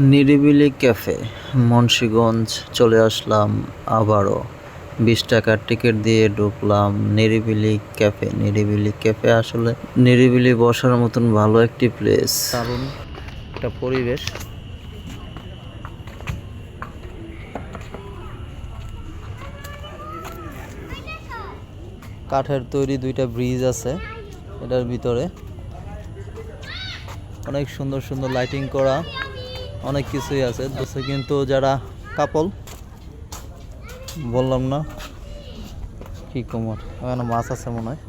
নিরিবিলি ক্যাফে, মুন্সীগঞ্জ চলে আসলাম আবারও। বিশ টাকার টিকিট দিয়ে ঢুকলাম নিরিবিলি ক্যাফে। নিরিবিলি ক্যাফে আসলে নিরিবিলি বসার মতন ভালো একটি প্লেস দারুণ একটা পরিবেশ। কাঠের তৈরি দুইটা ব্রিজ আছে এটার ভিতরে। অনেক সুন্দর সুন্দর লাইটিং করা। অনেক কিছুই আছে। কিন্তু যারা কাপল, বললাম না কি কোমর ওখানে মাছ আছে মনে হয়।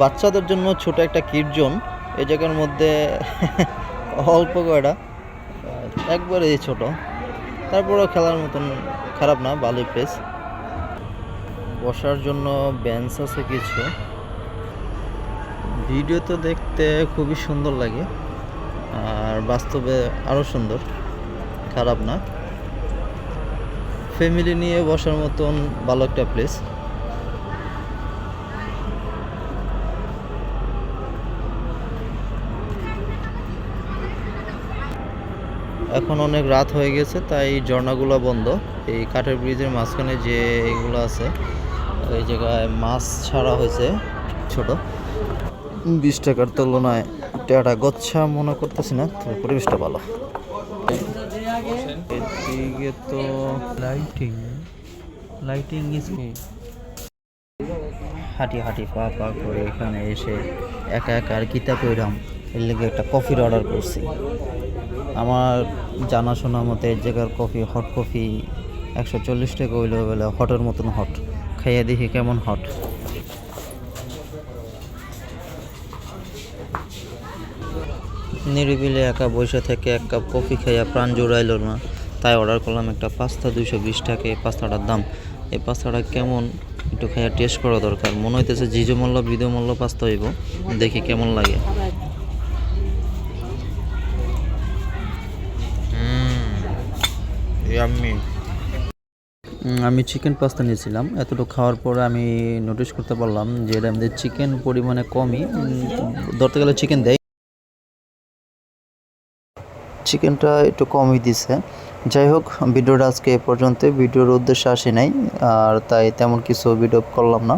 বাচ্চাদের জন্য ছোট একটা কিট জোন এই জায়গার মধ্যে অল্প কয়টা, একবারে ছোট। তারপরেও খেলার মতন খারাপ না, ভালোই প্লেস বসার জন্য বেঞ্চ আছে কিছু। ভিডিও তো দেখতে খুবই সুন্দর লাগে, আর বাস্তবে আরও সুন্দর, খারাপ না। ফ্যামিলি নিয়ে বসার মতন ভালো একটা প্লেস এখন অনেক রাত হয়ে গেছে, তাই ঝর্ণাগুলো বন্ধ। এই কাঠের ব্রিজের মাঝখানে যে এগুলো আছে, ওই জায়গায় মাছ ছাড়া হয়েছে ছোট। বিশ টাকার তুলনায় টাটা গচ্ছা মনে করতেছি না, তবে পরিবেশটা ভালো। এদিকে তো লাইটিং লাইটিং ইজ হাঁটি হাঁটি, পা পা করে এখানে এসে একা একা আর কিতা কইরাম, এর লেগে একটা কফির অর্ডার করছি। আমার জানাশোনা মতে এই জায়গার কফি হট কফি একশো চল্লিশ টাকা হইলে বলে হটের মতন হট খাইয়া দেখি কেমন হট নিরিবিলি একা বসে থেকে এক কাপ কফি খাইয়া প্রাণ জুড়াইল না। তাই অর্ডার করলাম একটা পাস্তা দুইশো বিশ টাকা। এই পাস্তাটার দাম এই পাস্তাটা কেমন একটু খাইয়া টেস্ট করা দরকার। মনে হইতেছে জিজো মল্ল বিদো মল্ল পাস্তা হইব। দেখি কেমন লাগে। ইয়াম্মি আমি চিকেন পাস্তা নিয়েছিলাম। এতটুকু খাওয়ার পরে আমি নোটিশ করতে পারলাম যে এটা মধ্যে চিকেন পরিমাণে কমই। ধরতে গেলে চিকেন দেয়। চিকেনটা একটু কমই দিছে। যাই হোক, ভিডিওটা আজকে এ পর্যন্ত ভিডিওর উদ্দেশ্যে আসি নাই, আর তাই তেমন কিছু ভিডিও করলাম না।